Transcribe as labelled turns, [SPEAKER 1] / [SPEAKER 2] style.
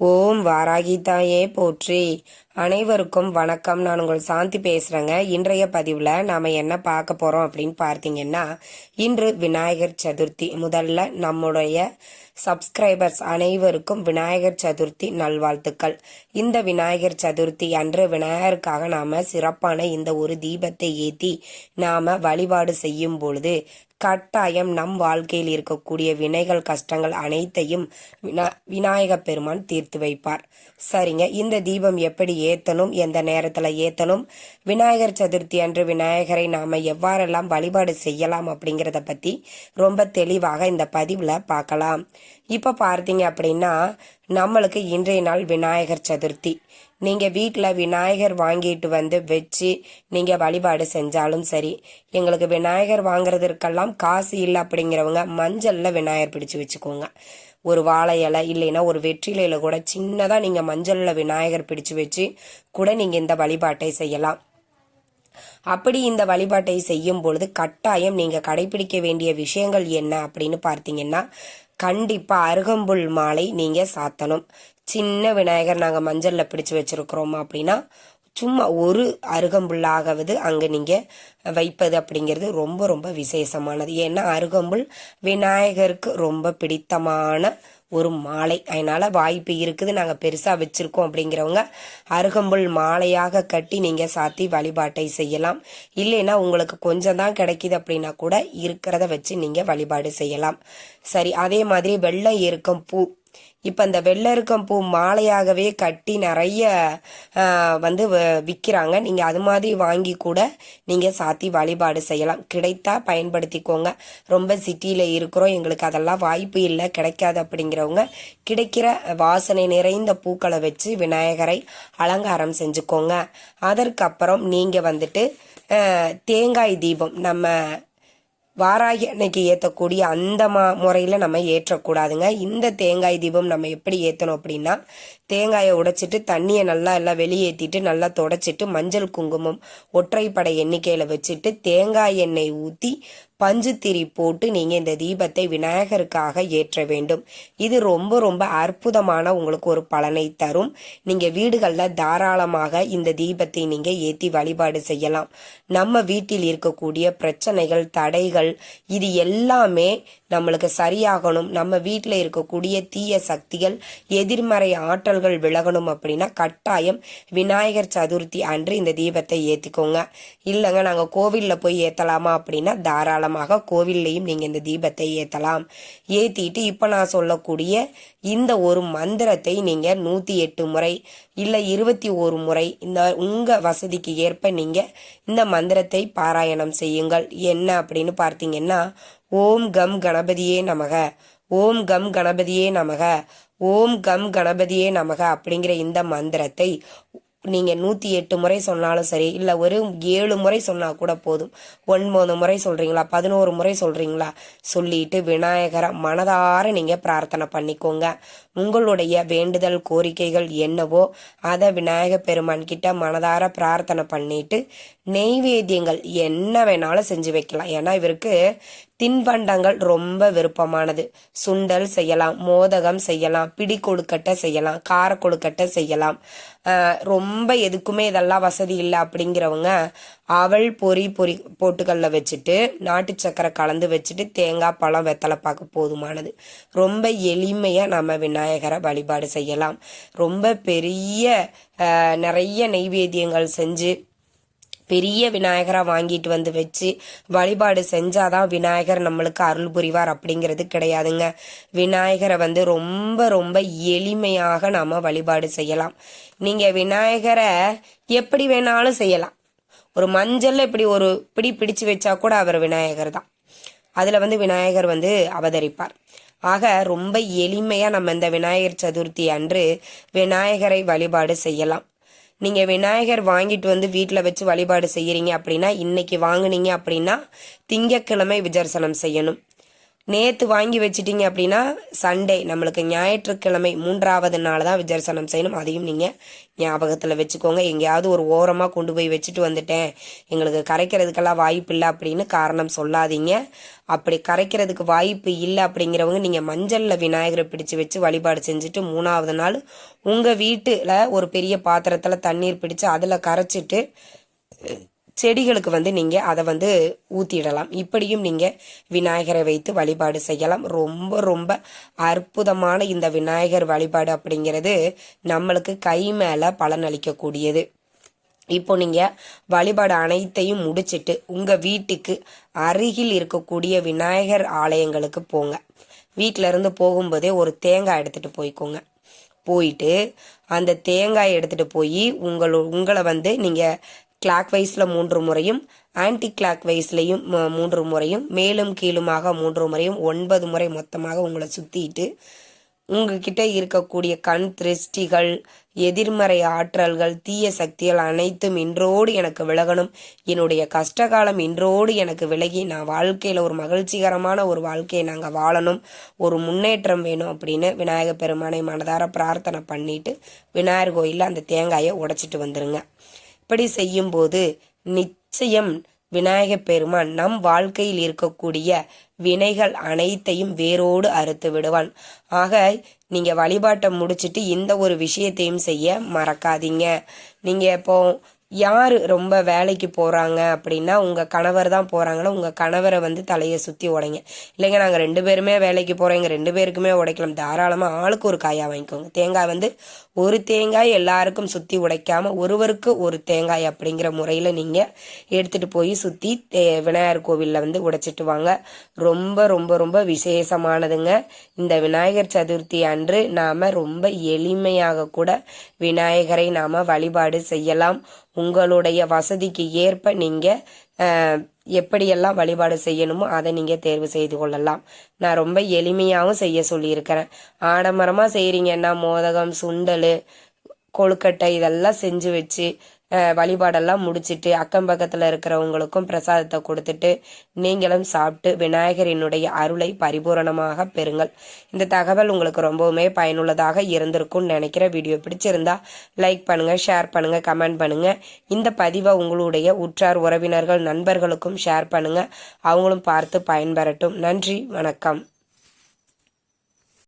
[SPEAKER 1] ஓம் வாராகிதாயே போற்றி. அனைவருக்கும் வணக்கம். நான் உங்கள் சாந்தி பேசுறேங்க. இன்றைய பதிவில் நாம என்ன பார்க்க போறோம் அப்படின்னு பார்த்தீங்கன்னா இன்று விநாயகர் சதுர்த்தி முதல்ல நம்முடைய சப்ஸ்கிரைபர்ஸ் அனைவருக்கும் விநாயகர் சதுர்த்தி நல்வாழ்த்துக்கள். இந்த விநாயகர் சதுர்த்தி அன்று விநாயகருக்காக நாம சிறப்பான இந்த ஒரு தீபத்தை ஏற்றி நாம வழிபாடு செய்யும் பொழுது கட்டாயம் நம் வாழ்க்கையில் இருக்கக்கூடிய வினைகள் கஷ்டங்கள் அனைத்தையும் வினா விநாயக பெருமான் தீர்த்து வைப்பார். சரிங்க. இந்த தீபம் எப்படி ஏத்தணும்? எந்த நேரத்துல ஏத்தணும்? விநாயகர் சதுர்த்தி அன்று விநாயகரை நாம எவ்வாறெல்லாம் வழிபாடு செய்யலாம் அப்படிங்கிறத பத்தி ரொம்ப தெளிவாக இந்த பதிவுல பார்க்கலாம். இப்ப பார்த்தீங்க அப்படின்னா நம்மளுக்கு இன்றைய நாள் விநாயகர் சதுர்த்தி. நீங்கள் வீட்டில் விநாயகர் வாங்கிட்டு வந்து வச்சு நீங்கள் வழிபாடு செஞ்சாலும் சரி எங்களுக்கு விநாயகர் வாங்குறதுக்கெல்லாம் காசு இல்லை அப்படிங்கிறவங்க மஞ்சளில் விநாயகர் பிடிச்சு வச்சுக்கோங்க. ஒரு வாழை இலை இல்லைன்னா ஒரு வெற்றிலையில் கூட சின்னதாக நீங்கள் மஞ்சளில் விநாயகர் பிடிச்சு வச்சு கூட நீங்கள் இந்த வழிபாட்டை செய்யலாம். அப்படி இந்த வழிபாட்டை செய்யும் பொழுது கட்டாயம் நீங்க கடைபிடிக்க வேண்டிய விஷயங்கள் என்ன அப்படின்னு பார்த்தீங்கன்னா கண்டிப்பா அருகம்புல் மாலை நீங்க சாத்தணும். சின்ன விநாயகர் நாங்க மஞ்சள்ல பிடிச்சு வச்சுருக்குறோம் அப்படின்னா சும்மா ஒரு அருகம்புல்லாகவது அங்கே நீங்கள் வைப்பது அப்படிங்கிறது ரொம்ப ரொம்ப விசேஷமானது. ஏன்னா அருகம்புல் விநாயகருக்கு ரொம்ப பிடித்தமான ஒரு மாலை. அதனால் வாய்ப்பு இருக்குது. நாங்கள் பெருசாக வச்சுருக்கோம் அப்படிங்கிறவங்க அருகம்புல் மாலையாக கட்டி நீங்கள் சாத்தி வழிபாட்டை செய்யலாம். இல்லைன்னா உங்களுக்கு கொஞ்சம் தான் கிடைக்கிது அப்படின்னா கூட இருக்கிறத வச்சு நீங்கள் வழிபாடு செய்யலாம். சரி அதே மாதிரி வெள்ளம் இருக்கும் பூ இப்போ இந்த வெள்ளருக்கம் பூ மாலையாகவே கட்டி நிறைய வந்து விற்கிறாங்க நீங்கள் அது மாதிரி வாங்கி கூட நீங்கள் சாத்தி வழிபாடு செய்யலாம். கிடைத்தா பயன்படுத்திக்கோங்க. ரொம்ப சிட்டியில் இருக்கிறோம். எங்களுக்கு அதெல்லாம் வாய்ப்பு இல்லை. கிடைக்காது அப்படிங்கிறவங்க கிடைக்கிற வாசனை நிறைந்த பூக்களை வச்சு விநாயகரை அலங்காரம் செஞ்சுக்கோங்க. அதற்கப்புறம் நீங்கள் வந்துட்டு தேங்காய் தீபம் நம்ம வாராகி அன்னைக்கு ஏற்றக்கூடிய அந்த மா முறையில் நம்ம ஏற்றக்கூடாதுங்க. இந்த தேங்காய் தீபம் நம்ம எப்படி ஏற்றணும் அப்படின்னா தேங்காயை உடைச்சிட்டு தண்ணியை நல்லா எல்லாம் வெளியேற்றிட்டு நல்லா தொடச்சிட்டு மஞ்சள் குங்குமம் ஒற்றைப்படை எண்ணிக்கையில் வச்சுட்டு தேங்காய் எண்ணெய் ஊற்றி பஞ்சுத்திரி போட்டு நீங்கள் இந்த தீபத்தை விநாயகருக்காக ஏற்ற வேண்டும். இது ரொம்ப ரொம்ப அற்புதமான உங்களுக்கு ஒரு பலனை தரும். நீங்கள் வீடுகளில் தாராளமாக இந்த தீபத்தை நீங்கள் ஏற்றி வழிபாடு செய்யலாம். நம்ம வீட்டில் இருக்கக்கூடிய பிரச்சனைகள் தடைகள் இது எல்லாமே நம்மளுக்கு சரியாகணும். நம்ம வீட்டில் இருக்கக்கூடிய தீய சக்திகள் எதிர்மறை ஆற்றல்கள் விலகணும் அப்படின்னா கட்டாயம் விநாயகர் சதுர்த்தி அன்று இந்த தீபத்தை ஏற்றிக்கோங்க இல்லைங்க நாங்கள் கோவிலில் போய் ஏற்றலாமா அப்படின்னா காலமாக கோவில்லையும் நீங்கள் இந்த தீபத்தை ஏற்றலாம் ஏற்றிட்டு இப்போ நான் சொல்லக்கூடிய இந்த ஒரு மந்திரத்தை நீங்கள் நூற்றி எட்டு முறை இல்லை இருபத்தி ஒரு முறை இந்த உங்கள் வசதிக்கு ஏற்ப நீங்கள் இந்த மந்திரத்தை பாராயணம் செய்யுங்கள். என்ன அப்படின்னு பார்த்தீங்கன்னா ஓம் கம் கணபதியே நமக. ஓம் கம் கணபதியே நமக. ஓம் கம் கணபதியே நமக அப்படிங்கிற இந்த மந்திரத்தை நீங்கள் நூற்றி எட்டு முறை சொன்னாலும் சரி இல்லை ஒரு ஏழு முறை சொன்னால் கூட போதும். ஒன்பது முறை சொல்கிறீங்களா பதினோரு முறை சொல்கிறீங்களா சொல்லிட்டு விநாயகரை மனதார நீங்கள் பிரார்த்தனை பண்ணிக்கோங்க. உங்களுடைய வேண்டுதல் கோரிக்கைகள் என்னவோ அதை விநாயக பெருமான் கிட்ட மனதார பிரார்த்தனை பண்ணிட்டு நெய்வேத்தியங்கள் என்ன வேணாலும் செஞ்சு வைக்கலாம். ஏன்னா இவருக்கு தின்பண்டங்கள் ரொம்ப விருப்பமானது. சுண்டல் செய்யலாம் மோதகம் செய்யலாம் பிடி கொழுக்கட்டை செய்யலாம் கார கொழுக்கட்டை செய்யலாம். ரொம்ப எதுக்குமே இதெல்லாம் வசதி இல்லை அப்படிங்கிறவங்க அவள் பொறி பொறி போட்டுக்கல்ல வச்சுட்டு நாட்டு சக்கரை கலந்து வச்சுட்டு தேங்காய் பழம் வெத்தலை பார்க்க போதுமானது. ரொம்ப எளிமையாக நம்ம விநாயகரை வழிபாடு செய்யலாம். ரொம்ப பெரிய நிறைய நெய்வேத்தியங்கள் செஞ்சு பெரிய விநாயகராக வாங்கிட்டு வந்து வச்சு வழிபாடு செஞ்சாதான் விநாயகர் நம்மளுக்கு அருள் புரிவார் அப்படிங்கிறது கிடையாதுங்க. விநாயகரை வந்து ரொம்ப ரொம்ப எளிமையாக நாம வழிபாடு செய்யலாம். நீங்க விநாயகரை எப்படி வேணாலும் செய்யலாம். ஒரு மஞ்சள் இப்படி ஒரு பிடி பிடிச்சு வச்சா கூட அவர் விநாயகர் தான். அதுல வந்து விநாயகர் வந்து அவதரிப்பார். ஆக ரொம்ப எளிமையா நம்ம இந்த விநாயகர் சதுர்த்தி அன்று விநாயகரை வழிபாடு செய்யலாம். நீங்கள் விநாயகர் வாங்கிட்டு வந்து வீட்டில் வச்சு வழிபாடு செய்கிறீங்க அப்படின்னா இன்னைக்கு வாங்கினீங்க அப்படின்னா திங்கக்கிழமை விஜர்சனம் செய்யணும். நேற்று வாங்கி வச்சிட்டீங்க அப்படின்னா சண்டே நம்மளுக்கு ஞாயிற்றுக்கிழமை மூன்றாவது நாள் தான் விஜர்சனம் செய்யணும். அதையும் நீங்கள் ஞாபகத்தில் வச்சுக்கோங்க. எங்கேயாவது ஒரு ஓரமாக கொண்டு போய் வச்சுட்டு வந்துட்டேன். எங்களுக்கு கரைக்கிறதுக்கெல்லாம் வாய்ப்பு இல்லை அப்படின்னு காரணம் சொல்லாதீங்க. அப்படி கரைக்கிறதுக்கு வாய்ப்பு இல்லை அப்படிங்கிறவங்க நீங்கள் மஞ்சளில் விநாயகரை பிடிச்சு வச்சு வழிபாடு செஞ்சுட்டு மூணாவது நாள் உங்கள் வீட்டில் ஒரு பெரிய பாத்திரத்தில் தண்ணீர் பிடிச்சு அதில் கரைச்சிட்டு செடிகளுக்கு வந்து நீங்கள் அதை வந்து ஊற்றிடலாம் இப்படியும் நீங்கள் விநாயகரை வைத்து வழிபாடு செய்யலாம். ரொம்ப ரொம்ப அற்புதமான இந்த விநாயகர் வழிபாடு அப்படிங்கிறது நம்மளுக்கு கை மேலே பலனளிக்கக்கூடியது இப்போ நீங்கள் வழிபாடு அனைத்தையும் முடிச்சிட்டு உங்கள் வீட்டுக்கு அருகில் இருக்கக்கூடிய விநாயகர் ஆலயங்களுக்கு போங்க. வீட்டில இருந்து போகும்போதே ஒரு தேங்காய் எடுத்துகிட்டு போய்க்கோங்க. போயிட்டு அந்த தேங்காய் எடுத்துகிட்டு போய் உங்களோ உங்களை வந்து நீங்கள் கிளாக் வைஸில் மூன்று முறையும் ஆன்டி கிளாக் வைஸ்லையும் மூன்று முறையும் மேலும் கீழுமாக மூன்று முறையும் ஒன்பது முறை மொத்தமாக உங்களை சுற்றிட்டு உங்ககிட்ட இருக்கக்கூடிய கண் திருஷ்டிகள் எதிர்மறை ஆற்றல்கள் தீய சக்திகள் அனைத்தும் இன்றோடு எனக்கு விலகணும். என்னுடைய கஷ்டகாலம் இன்றோடு எனக்கு விலகி நான் வாழ்க்கையில் ஒரு மகிழ்ச்சிகரமான ஒரு வாழ்க்கையை நாங்கள் வாழணும். ஒரு முன்னேற்றம் வேணும் அப்படின்னு விநாயகர் பெருமானை மனதார பிரார்த்தனை பண்ணிட்டு விநாயகர் கோயிலில் அந்த தேங்காயை உடைச்சிட்டு வந்துருங்க. இப்படி செய்யும்போது நிச்சயம் விநாயக பெருமான் நம் வாழ்க்கையில் இருக்கக்கூடிய வினைகள் அனைத்தையும் வேரோடு அறுத்து விடுவான். ஆக நீங்க வழிபாட்டை முடிச்சிட்டு இந்த ஒரு விஷயத்தையும் செய்ய மறக்காதீங்க. நீங்க இப்போ யார் ரொம்ப வேலைக்கு போகிறாங்க அப்படின்னா உங்கள் கணவர் தான் போகிறாங்கன்னா உங்கள் கணவரை வந்து தலையை சுற்றி உடைங்க. இல்லைங்க நாங்கள் ரெண்டு பேருமே வேலைக்கு போகிறோம் எங்கள் ரெண்டு பேருக்குமே உடைக்கலாம். தாராளமாக ஆளுக்கு ஒரு காயாக வாங்கிக்கோங்க. தேங்காய் வந்து ஒரு தேங்காய் எல்லாருக்கும் சுற்றி உடைக்காமல் ஒருவருக்கு ஒரு தேங்காய் அப்படிங்கிற முறையில் நீங்கள் எடுத்துகிட்டு போய் சுற்றி தே விநாயகர் கோவிலில் வந்து உடைச்சிட்டு வாங்க. ரொம்ப ரொம்ப ரொம்ப விசேஷமானதுங்க. இந்த விநாயகர் சதுர்த்தி அன்று நாம் ரொம்ப எளிமையாக கூட விநாயகரை நாம் வழிபாடு செய்யலாம். உங்களுடைய வசதிக்கு ஏற்ப நீங்கள் எப்படியெல்லாம் வழிபாடு செய்யணுமோ அதை நீங்கள் தேர்வு செய்து கொள்ளலாம். நான் ரொம்ப எளிமையாகவும் செய்ய சொல்லியிருக்கிறேன். ஆடம்பரமாக செய்கிறீங்கன்னா மோதகம் சுண்டல் கொழுக்கட்டை இதெல்லாம் செஞ்சு வச்சு வழிபாடெல்லாம் முடிச்சுட்டு அக்கம் பக்கத்தில் இருக்கிறவங்களுக்கும் பிரசாதத்தை கொடுத்துட்டு நீங்களும் சாப்பிட்டு விநாயகரினுடைய அருளை பரிபூரணமாக பெறுங்கள். இந்த தகவல் உங்களுக்கு ரொம்பவுமே பயனுள்ளதாக இருந்திருக்கும்னு நினைக்கிற வீடியோ பிடிச்சிருந்தா லைக் பண்ணுங்க ஷேர் பண்ணுங்க கமெண்ட் பண்ணுங்க. இந்த பதிவை உங்களுடைய உற்றார் உறவினர்கள் நண்பர்களுக்கும் ஷேர் பண்ணுங்க. அவங்களும் பார்த்து பயன்பெறட்டும். நன்றி வணக்கம்.